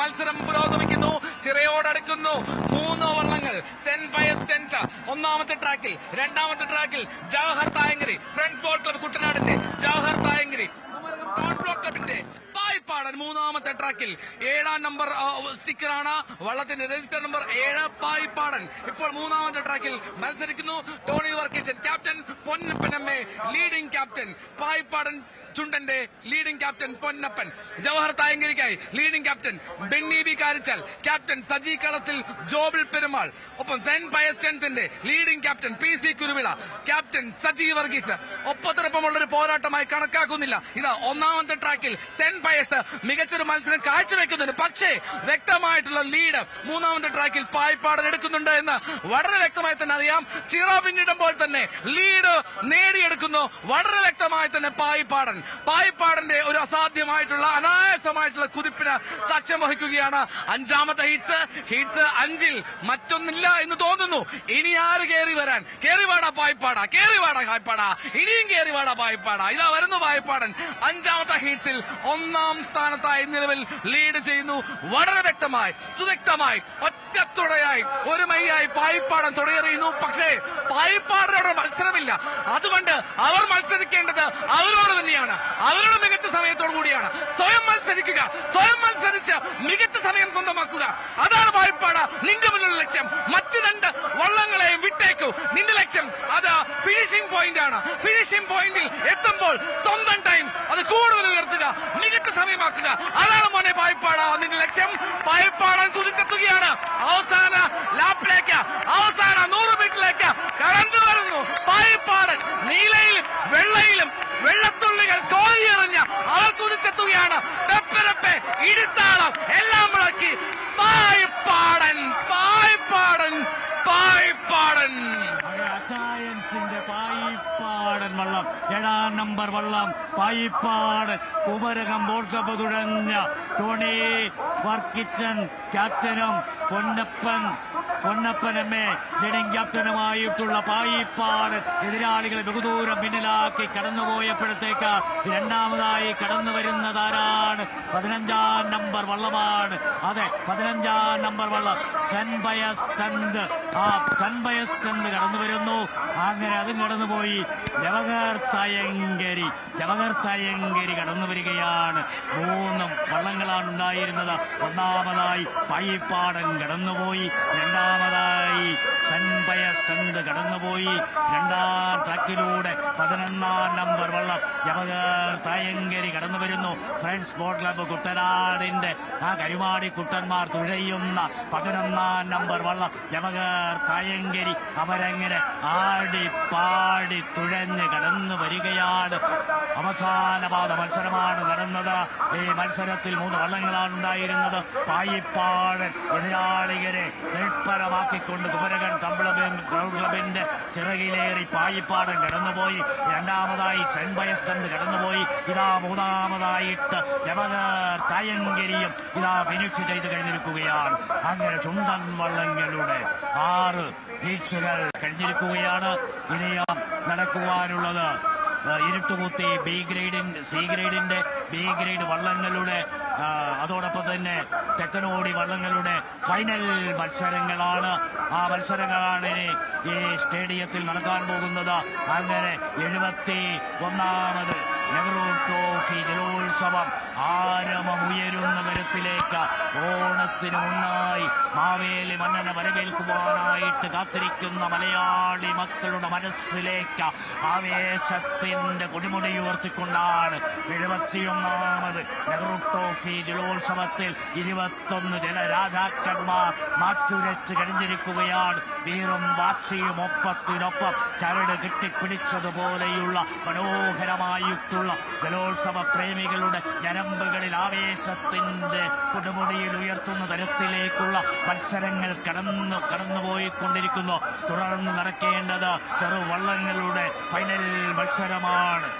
മത്സരം പുരോഗമിക്കുന്നു. ചിറയോടടുക്കുന്നു മൂന്ന് വള്ളങ്ങൾ സെന്റ് ഒന്നാമത്തെ ട്രാക്കിൽ രണ്ടാമത്തെ ട്രാക്കിൽ Jawahar Thayankari friends boat club കുട്ടനാടിന്റെ Jawahar Thayankari ക്ലബിന്റെ മൂന്നാമത്തെ ട്രാക്കിൽ. ഏഴാം നമ്പർ സ്റ്റിക്കറാണ്. വള്ളത്തിന്റെ രജിസ്റ്റർ നമ്പർ ഏഴ് പായ്പാടൻ ഇപ്പോൾ മൂന്നാമത്തെ ട്രാക്കിൽ മത്സരിക്കുന്നു. ടോണി വർക്കിച്ചൻ ക്യാപ്റ്റൻ പൊന്നപ്പനമ്മേ ലീഡിംഗ് ക്യാപ്റ്റൻ പായ്പാടൻ ചുണ്ടന്റെ leading captain Ponnappan. Jawahar തായങ്കരിക്കായി leading captain Benny B Karichal captain Saji Kalathil Jobil Perumal. ഒപ്പം saint Pius ടെൻത്തിന്റെ leading captain P C Kuruvila captain Saji Varghese. ഒപ്പത്തിനൊപ്പമുള്ള ഒരു പോരാട്ടമായി കണക്കാക്കുന്നില്ല. ഇതാ ഒന്നാമത്തെ ട്രാക്കിൽ സെന്റ് പയസ് മികച്ചൊരു മത്സരം കാഴ്ചവെക്കുന്നുണ്ട്. പക്ഷേ വ്യക്തമായിട്ടുള്ള ലീഡ് മൂന്നാമത്തെ ട്രാക്കിൽ പായ്പാടൻ എടുക്കുന്നുണ്ട് എന്ന് വളരെ വ്യക്തമായി തന്നെ അറിയാം. ചിറ പിന്നിടുമ്പോൾ തന്നെ ലീഡ് നേടിയെടുക്കുന്നു. വളരെ വ്യക്തമായി തന്നെ പായ്പാടൻ പായ്പാടന്റെ ഒരു അസാധ്യമായിട്ടുള്ള അനായാസമായിട്ടുള്ള കുതിപ്പിന് സാക്ഷ്യം വഹിക്കുകയാണ് അഞ്ചാമത്തെ ഹീറ്റ്സ്. ഹീറ്റ്സ് അഞ്ചിൽ മറ്റൊന്നില്ല എന്ന് തോന്നുന്നു. ഇനി ആര് കയറി വരാൻ? കയറി വാടാ പായ്പാടാ കയറി വാടാ ഇനിയും കയറി വാടാ ഇതാ വരുന്നു പായ്പാടൻ അഞ്ചാമത്തെ ഹീറ്റ്സിൽ ഒന്നാം സ്ഥാനത്തായി നിലവിൽ ലീഡ് ചെയ്യുന്നു. വളരെ വ്യക്തമായി സുവ്യക്തമായി ഒറ്റത്തുടയായി ഒരു മൈയായി പായിപ്പാടൻ തുടയെറിയുന്നു. പക്ഷേ പായിപ്പാടനോട് മത്സരമില്ല. അതുകൊണ്ട് അവർ മത്സരിക്കേണ്ടത് അവരോട് തന്നെയാണ്. അവരുടെ മികച്ച സമയത്തോടു കൂടിയാണ്. സ്വയം മത്സരിക്കുക സ്വയം മത്സരിച്ച് മികച്ച സമയം സ്വന്തമാക്കുക. അതാണ് വായ്പാട്. നിന്റെ മുന്നിലുള്ള ലക്ഷ്യം. മറ്റു രണ്ട് വള്ളങ്ങളെയും വിട്ടേക്കു. നിന്റെ ലക്ഷ്യം അത് ഫിനിഷിംഗ് പോയിന്റ് ആണ്. ഫിനിഷിംഗ് പോയിന്റിൽ എത്തുമ്പോൾ സ്വന്തം ടൈം അത് കൂടുതൽ ഉയർത്തുക മികച്ച സമയമാക്കുക. അതാണ് മോനെ വായ്പാട്. നിന്റെ ലക്ഷ്യം വായ്പാടാൻ കുതിച്ചെത്തുകയാണ്. അവസാന ലാപ്പിലേക്ക്. അവസാന നൂറ് മീറ്ററിലേക്ക് കടന്നു വരുന്നു പായ്പാടൻ നീലയിലും വെള്ളയിലും വെള്ളത്തുള്ളികൾ കോരിയെറിഞ്ഞ് അവർ കുതിച്ചെത്തുകയാണ് പെപ്പരപ്പെ ഇടിത്താളം എല്ലാം മുളക്കി പായ്പാടൻ പായ്പാടൻ പായ്പാടൻ അത് അച്ചായൻസിന്റെ പായിപ്പാടൻ വള്ളം. ഏഴാം നമ്പർ വള്ളം. പായിപ്പാടൻ കുമരകം ക്ലബ്ബ് തുടങ്ങിയ ടോണി വർക്കിച്ചൻ ക്യാപ്റ്റനും പൊന്നപ്പൻ പൊന്നപ്പനമ്മേ ക്യാപ്റ്റനുമായിട്ടുള്ള പായിപ്പാട് എതിരാളികളെ ബഹുദൂരം പിന്നിലാക്കി കടന്നുപോയപ്പോഴത്തേക്ക് രണ്ടാമതായി കടന്നു വരുന്നതാരാണ്? പതിനഞ്ചാം നമ്പർ വള്ളമാണ്. അതെ പതിനഞ്ചാം നമ്പർ വള്ളം. സെൻബയസ്റ്റന്ത് ആ സെൻബയസ്റ്റന്ത് കടന്നു വരുന്നു. അങ്ങനെ അതും കടന്നുപോയി. ലവകർ തയങ്കരി ലവകർ തയങ്കരി കടന്നു വരികയാണ്. മൂന്നും വള്ളങ്ങളാണ് ഉണ്ടായിരുന്നത് ഒന്നാമതായി പായിപ്പാടൻ കടന്നുപോയി. രണ്ടാമതായി സെൻബയസ്റ്റന്ത് കടന്നുപോയി. രണ്ടാം ട്രാക്കിലൂടെ പതിനൊന്നാം നമ്പർ വള്ളം. ജവഹർ തയങ്കരി കടന്നു വരുന്നു ഫ്രണ്ട്സ് ബോട്ട് ക്ലബ്ബ് കുട്ടനാടിന്റെ ആ കരുമാടി കുട്ടന്മാർ തുഴയുന്ന പതിനൊന്നാം നമ്പർ വള്ളം ജവഹർ തയങ്കരി അവരങ്ങനെ ആടി പാടി തുഴഞ്ഞ് കടന്നു വരികയാണ് അവസാനപാത മത്സരമാണ് നടന്നത് ഈ മത്സരത്തിൽ മൂന്ന് വള്ളങ്ങളാണ് ഉണ്ടായിരുന്നത് പായിപ്പാടൻ എതിരാളികരെ നിഷ്പരമാക്കിക്കൊണ്ട് കുമരകൻ തമ്പിളബിൻ ക്ലബിന്റെ ചിറകിലേറി പായിപ്പാടൻ കടന്നുപോയി രണ്ടാമതായി സെന്റ് ബയസ്റ്റന്റ് കടന്നുപോയി. ഇതാ മൂന്നാമതായിട്ട് യമക തായങ്കരിയും ഇതാ ഫിനിഷ് ചെയ്ത് കഴിഞ്ഞിരിക്കുകയാണ്. അങ്ങനെ ചുണ്ടൻ വള്ളങ്ങളുടെ ആറ് വീഴ്ചകൾ കഴിഞ്ഞിരിക്കുകയാണ്. ഇനിയും നടക്കുവാനുള്ളത് ഇരുട്ടുകുത്തി ബി ഗ്രേഡിൻ സി ഗ്രേഡിന്റെ ബി ഗ്രേഡ് വള്ളങ്ങളുടെ അതോടൊപ്പം തന്നെ തെക്കനോടി വള്ളങ്ങളുടെ ഫൈനൽ മത്സരങ്ങളാണ്. ആ മത്സരങ്ങളാണ് ഇനി ഈ സ്റ്റേഡിയത്തിൽ നടക്കാൻ പോകുന്നത്. അങ്ങനെ എഴുപത്തി ഒന്നാമത് നെഹ്റു ട്രോഫി ജലോത്സവം ആരമമുയരുന്ന തരത്തിലേക്ക് ഓണത്തിന് മുന്നായി മാവേലി മന്നനെ വരവേൽക്കുവാനായിട്ട് കാത്തിരിക്കുന്ന മലയാളി മക്കളുടെ മനസ്സിലേക്ക് ആവേശത്തിന്റെ കൊടിമുടി ഉയർത്തിക്കൊണ്ടാണ് എഴുപത്തിയൊന്നാമത് നെഹ്റു ട്രോഫി ജലോത്സവത്തിൽ ഇരുപത്തൊന്ന് ജലരാജാക്കന്മാർ മാറ്റുരച്ച് കഴിഞ്ഞിരിക്കുകയാണ്. വീറും വാശിയും ഒപ്പത്തിനൊപ്പം ചരട് കെട്ടിപ്പിടിച്ചതുപോലെയുള്ള മനോഹരമായിട്ടുള്ള ജലോത്സവ പ്രേമികളുടെ ഞരമ്പുകളിൽ ആവേശത്തിന്റെ കൊടുമുടിയിൽ ഉയർത്തുന്ന തരത്തിലേക്കുള്ള മത്സരങ്ങൾ കടന്നു കടന്നുപോയിക്കൊണ്ടിരിക്കുന്നു. തുടർന്ന് നടക്കേണ്ടത് ചെറുവള്ളങ്ങളുടെ ഫൈനൽ മത്സരമാണ്.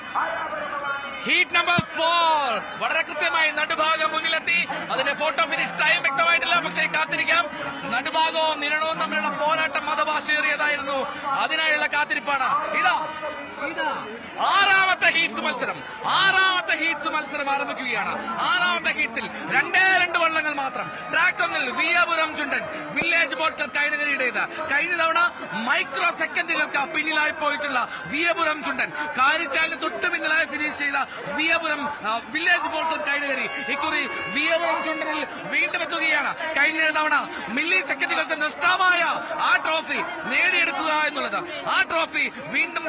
ഹീറ്റ് നമ്പർ ഫോർ വളരെ കൃത്യമായി നടുഭാഗം മുന്നിലെത്തി. അതിന്റെ ഫോട്ടോ ഫിനിഷ് ടൈം വ്യക്തമായിട്ടില്ല പക്ഷേ കാത്തിരിക്കാം. നടുഭാഗവും നിരണവും തമ്മിലുള്ള പോരാട്ടം മതഭാഷയേറിയതായിരുന്നു അതിനായുള്ള കാത്തിരിപ്പാണ്. ഇതാ ഇതാ. ആറാമത്തെ ഹീറ്റ്സ് മത്സരം. ആറാമത്തെ ഹീറ്റ്സ് മത്സരം ആരംഭിക്കുകയാണ്. ആറാമത്തെ ഹീറ്റ്സിൽ രണ്ടേ രണ്ട് വള്ളങ്ങൾ മാത്രം. ട്രാക്ക് ഒന്നിൽ Veeyapuram Chundan village boat club കൈനകരിയുടേത് കഴിഞ്ഞ തവണ മൈക്രോ സെക്കൻഡുകൾക്ക് പിന്നിലായി പോയിട്ടുള്ള വിയപുരം ചുണ്ടൻ കാരിച്ചാലിന് തൊട്ട് പിന്നിലായി ഫിനിഷ് ചെയ്ത Veeyapuram village boat club Kainakary ഇക്കുറി വിയപുരം ചുണ്ടനിൽ വീണ്ടും എത്തുകയാണ്. കഴിഞ്ഞ തവണ മില്ലി സെക്കൻഡുകൾക്ക് നഷ്ടമായ ആ ട്രോഫി നേടിയെടുക്കുക എന്നുള്ളത്. ആ ട്രോഫി വീണ്ടും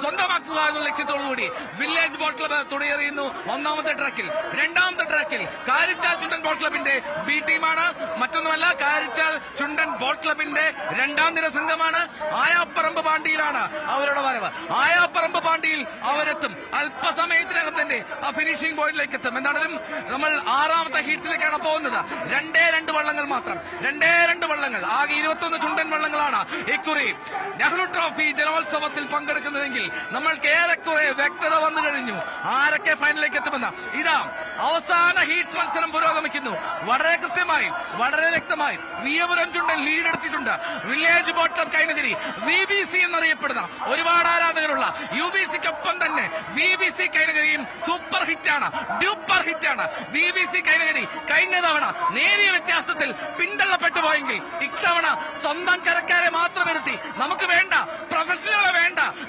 സ്വന്തമാക്കുക എന്ന ലക്ഷ്യത്തോടുകൂടി വില്ലേജ് ബോൾ ക്ലബ് തുണിയെറിയുന്നു ഒന്നാമത്തെ ട്രാക്കിൽ രണ്ടാമത്തെ ട്രാക്കിൽ കാരിച്ചാൽ ചുണ്ടൻ ബോൾ ക്ലബിന്റെ ബി ടീമാണ് മറ്റൊന്നുമല്ല കാരിച്ചാൽ ചുണ്ടൻ ബോൾ ക്ലബിന്റെ രണ്ടാം നിര സംഘമാണ്. ആയാപ്പറമ്പ് പാണ്ടിയിലാണ് അവരുടെ വരവ്. ആയാപ്പറമ്പ് പാണ്ടിയിൽ അവരെത്തും. അല്പസമയത്തിനകം തന്നെ ആ ഫിനിഷിംഗ് പോയിന്റിലേക്ക് എത്തും എന്താണെങ്കിലും നമ്മൾ ആറാമത്തെ ഹീറ്റ്സിലേക്കാണ് പോകുന്നത്. രണ്ടേ രണ്ട് വള്ളങ്ങൾ മാത്രം. രണ്ടേ രണ്ട് വള്ളങ്ങൾ. ആകെ ഇരുപത്തൊന്ന് ചുണ്ടൻ വള്ളങ്ങളാണ് ഇക്കുറി നെഹ്റു ട്രോഫി ജലോത്സവത്തിൽ പങ്കെടുക്കുന്നതെങ്കിൽ നമ്മൾക്ക് ഏറെക്കുറെ വ്യക്തത വന്നു കഴിഞ്ഞു. ആരൊക്കെ ഫൈനലിലേക്ക് എത്തുമെന്ന്. ഇതാ അവസാന ഹീറ്റ്സ് മത്സരം പുരോഗമിക്കുന്നു. വളരെ കൃത്യമായി വളരെ വ്യക്തമായി വിയപുരം ചുണ്ടൻ ലീഡ് എടുത്തിട്ടുണ്ട്. Village bottom Kainakary V B C എന്നറിയപ്പെടുന്ന ഒരുപാട് ആരാധകരുള്ള യു ബി സിക്കൊപ്പം തന്നെ വി ബി സി കൈനഗരിയും സൂപ്പർ ഹിറ്റാണ് ഡ്യൂപ്പർ ഹിറ്റാണ്. വി ബി സി കൈനഗരി കഴിഞ്ഞ തവണ നേരിയ വ്യത്യാസത്തിൽ പിന്തള്ളപ്പെട്ടു പോയെങ്കിൽ ഇത്തവണ സ്വന്തം കരക്കാരെ മാത്രം ഇരുത്തി നമുക്ക് വേണ്ട വേണ്ട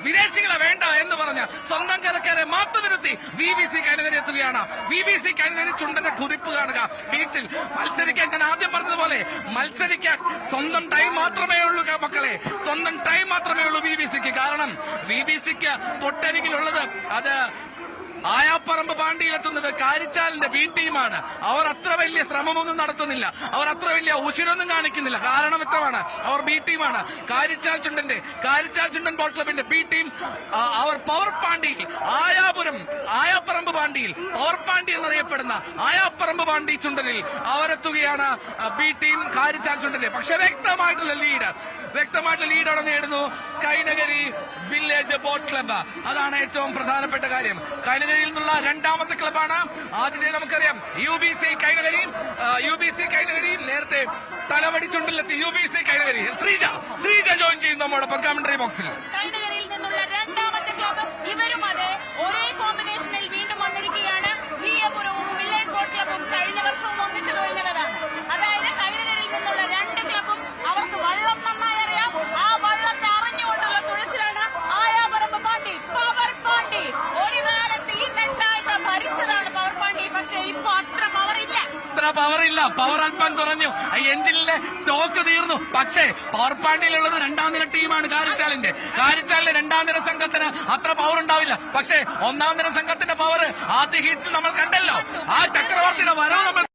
വിദേശികളെ വേണ്ട എന്ന് പറഞ്ഞ് സ്വന്തം കരക്കാരെ മാത്രം ഇരുത്തി വി ബി സി എത്തുകയാണ് വി ബി സി കൈനഗരി ചുണ്ടന്റെ കുതിപ്പ് കാണുക. ബീച്ചിൽ മത്സരിക്കാൻ ഞാൻ ആദ്യം പറഞ്ഞതുപോലെ മത്സരിക്കാൻ സ്വന്തം ടൈം മാത്രമേ ഉള്ളൂ മക്കളെ. സ്വന്തം ടൈം മാത്രമേ ഉള്ളൂ വി ബി സിക്ക് കാരണം വി ബി സിക്ക് തൊട്ടരികിലുള്ളത് അത് ആയാപ്പറമ്പ് പാണ്ടിയിലെത്തുന്നത് കാരിച്ചാലിന്റെ ബി ടീമാണ് അവർ അത്ര വലിയ ശ്രമമൊന്നും നടത്തുന്നില്ല. അവർ അത്ര വലിയ ഉശിരൊന്നും കാണിക്കുന്നില്ല. കാരണം വ്യക്തമാണ് അവർ ബി ടീമാണ്. കാരിച്ചാൽ ചുണ്ടന്റെ കാരിച്ചാൽ ചുണ്ടൻ ബോൾ ക്ലബിന്റെ ബി ടീം അവർ പവർ പാണ്ടിയിൽ ആയാപുരം ആയാപ്പറമ്പ് പാണ്ടിയിൽ പവർ പാണ്ടി എന്നറിയപ്പെടുന്ന ആയാപ്പറമ്പ് പാണ്ടി ചുണ്ടനിൽ അവരെത്തുകയാണ്. ബി ടീം കാരിച്ചാൽ ചുണ്ടലിൽ പക്ഷെ വ്യക്തമായിട്ടുള്ള ലീഡ് വ്യക്തമായിട്ടുള്ള ലീഡ് അവിടെ നേടുന്നു. കൈനഗരി വില്ലേജ് ബോട്ട് ക്ലബ്ബ് അതാണ് ഏറ്റവും പ്രധാനപ്പെട്ട കാര്യം. കൈനഗരിയിൽ നിന്നുള്ള രണ്ടാമത്തെ ക്ലബ്ബാണ് ആദ്യത്തെ നമുക്കറിയാം U B C Kainakary. U B C Kainakary നേരത്തെ Thalavady ചുണ്ടിലെത്തി. U B C Kainakary. Sreeja Sreeja join ചെയ്യുന്നു നമ്മുടെ കമന്ററി ബോക്സിൽ കൈനകരിയിൽ നിന്നുള്ള രണ്ടാമത്തെ ക്ലബ് ഇവരും അതെ ഒരേ കോമ്പിനേഷനിൽ വീണ്ടും വന്നിരിക്കുകയാണ് വിയപുരവും വില്ലേജ് ബോട്ട് ക്ലബും കഴിഞ്ഞ വർഷവും ഒന്നിച്ചു തുഴഞ്ഞവരാണ് അതായത് കൈനകരിയിൽ നിന്നുള്ള രണ്ട് ക്ലബും അവർക്ക് വള്ളം നന്നായി അറിയാം ആ വള്ളത്തെ അറിഞ്ഞുകൊണ്ടുള്ള തുഴച്ചിലാണ് ആയാപറമ്പ് പാണ്ടി പവർ പാണ്ടി ഒരു കാലത്ത് ഈ നെട്ടായിട്ട് ഭരിച്ചതാണ് പവർ പാണ്ടി പക്ഷേ ഇപ്പൊ അത്ര പവർ ഇത്ര പവർ ഇല്ല. പവർ അല്പം കുറഞ്ഞു. എഞ്ചിനിലെ സ്റ്റോക്ക് തീർന്നു. പക്ഷേ പവർ പാണ്ടിയിലുള്ളത് രണ്ടാം നിര ടീമാണ് കാരിച്ചാലിന്റെ. കാരിച്ചാലിന്റെ രണ്ടാം നിര സംഘത്തിന് അത്ര പവർ ഉണ്ടാവില്ല. പക്ഷേ ഒന്നാം നിര സംഘത്തിന്റെ പവർ ആദ്യ ഹീറ്റ്സിൽ നമ്മൾ കണ്ടല്ലോ. ആ ചക്രവർത്തിയുടെ വരവ് നമ്മൾ